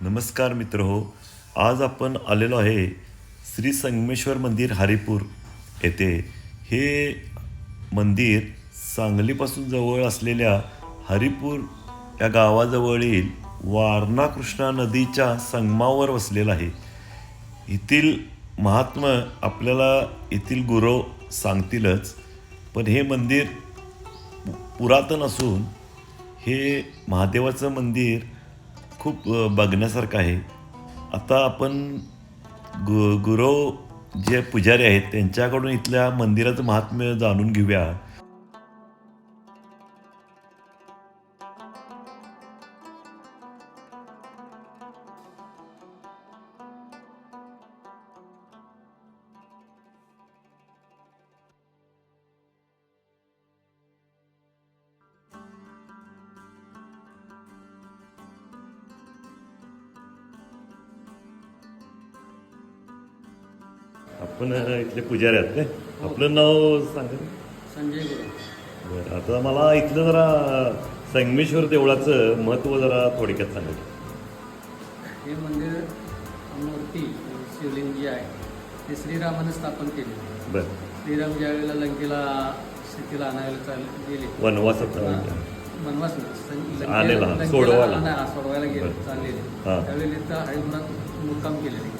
नमस्कार मित्र हो आज आपण आलेलो आहे श्री संगमेश्वर मंदिर हरिपूर येथे. हे मंदिर सांगलीपासून जवळ असलेल्या हरिपूर या गावाजवळील वारणा कृष्णा नदीच्या संगमावर वसलेलं आहे. येथील महात्म आपल्याला येथील गुरव सांगतीलच पण हे मंदिर पुरातन असून हे महादेवाचं मंदिर खूप बघण्यासारखं आहे. आता आपण गु गुरव जे पुजारी आहेत त्यांच्याकडून इथल्या मंदिराचं महात्म्य जाणून घेऊया. आपण इथले पुजारी आहेत काय? आपलं नाव सांगा. संजय गुरु. बरं आता मला इथलं जरा संगमेश्वर देवळाचं महत्त्व जरा थोडक्यात सांगा. हे मंदिर मूर्ती शिवलिंग जी आहे ते श्रीरामाने स्थापन केली. बरं. श्रीराम ज्या वेळेला लंकेला सीतेला आणायला चाल गेले. वनवास नाही, सं- लंकेला- आलेला, लंकेला सोडवायला. आणा- हा, सोडवायला गेले बरं. चाललेले. हा. त्यावेळी इथं हरिपुरात मुक्काम केलेले.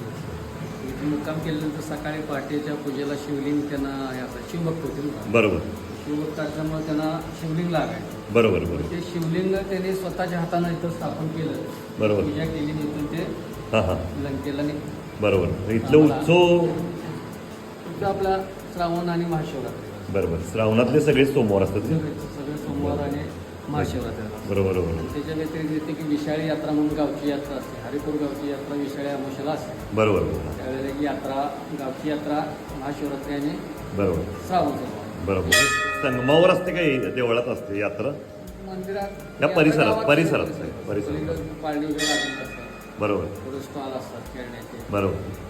मुक्काम केल्यानंतर सकाळी पहाटेच्या पूजेला शिवलिंग त्यांना हे असं शिवभक्त होते ना. बरोबर. शिवभक्त असल्यामुळे त्यांना शिवलिंग लागायचं. बरोबर बरोबर. ते शिवलिंग त्यांनी स्वतःच्या हातानं इथं स्थापन केलं. बरोबर. पूजा केली इथून ते हां हां. लंकेला बरोबर. इथलं उत्सव फक्त आपला श्रावण आणि महाशिवरात्री. बरोबर. श्रावणातले सगळे सोमवार असतात? सगळे सगळे सोमवार आणि महाशिवरात्री. बरोबर बरोबर. त्याच्या व्यतिरिक्त येते की विशाळी यात्रा म्हणून गावची यात्रा असते. हरिपूर गावची यात्रा विशाळी असते बरोबर. त्यावेळेला ही यात्रा गावची यात्रा महाशिवरात्री आणि बरोबर. श्रावण बरोबर संगमावर असते काही देवळात असते यात्रा? मंदिरात या परिसरात, परिसरात, परिसरात. सगळीकडे पाळणी वगैरे लागून असतात बरोबर. स्टॉल असतात खेळण्याचे. बरोबर.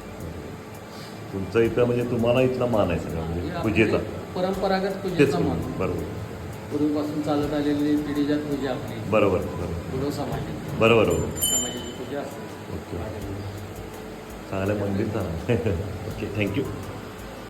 तुमचं इथं म्हणजे तुम्हाला इथला मान आहे सगळं म्हणजे पूजेचा. परंपरागत तेच पूजेचा मान बरोबर. पूर्वीपासून चालत आलेली पिढीजात पूजा आपली. बरोबर बरोबर. बरोबर बरोबर. समाजाची पूजा असते. ओके. चांगलं मंदिर चांगलं ओके थँक्यू